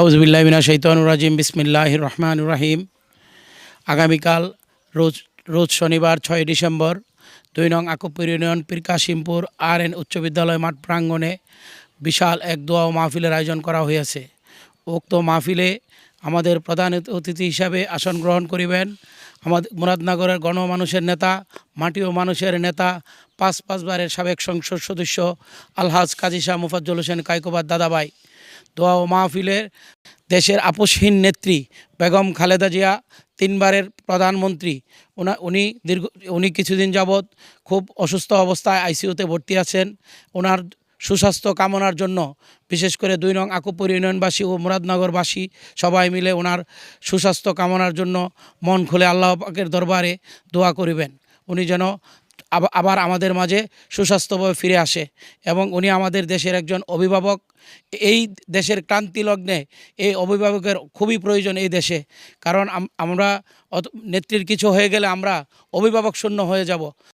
আউজবিল্লামিনা শৈতানুর রাজিম বিসমিল্লাহ রহমান রাহিম। আগামীকাল রোজ রোজ শনিবার ছয় ডিসেম্বর, দুই নং Akupur union Pirkashimpur R N উচ্চ বিদ্যালয় মাঠ প্রাঙ্গণে বিশাল এক দোয়া ও মাহফিলের আয়োজন করা হয়েছে উক্ত মাহফিলে আমাদের প্রধান অতিথি হিসাবে আসন গ্রহণ করিবেন আমাদের মুরাদনগরের গণমানুষের নেতা, মাটি ও মানুষের নেতা, পাঁচ পাঁচবারের সাবেক সংসদ সদস্য আলহাজ কাজী শাহ মুফাজ্জল হোসেন কাইকোবাদ দাদাভাই। দোয়া ও মাহফিলের দেশের আপোষহীন নেত্রী বেগম খালেদা জিয়া, তিনবারের প্রধানমন্ত্রী। ওনা, উনি দীর্ঘ, উনি কিছুদিন যাবৎ খুব অসুস্থ অবস্থায় আইসিইউতে ভর্তি আছেন। ওনার সুস্বাস্থ্য কামনার জন্য বিশেষ করে দুই নং আকুপুর ইউনিয়নবাসী ও মুরাদনগরবাসী সবাই মিলে ওনার সুস্বাস্থ্য কামনার জন্য মন খুলে আল্লাহ পাকের দরবারে দোয়া করিবেন। উনি যেন আবার আমাদের মাঝে সুস্বাস্থ্যভাবে ফিরে আসে এবং উনি আমাদের দেশের একজন অভিভাবক। এই দেশের ক্রান্তি লগ্নে এই অভিভাবকের খুবই প্রয়োজন এই দেশে। কারণ আমরা নেত্রীর কিছু হয়ে গেলে আমরা অভিভাবক শূন্য হয়ে যাব।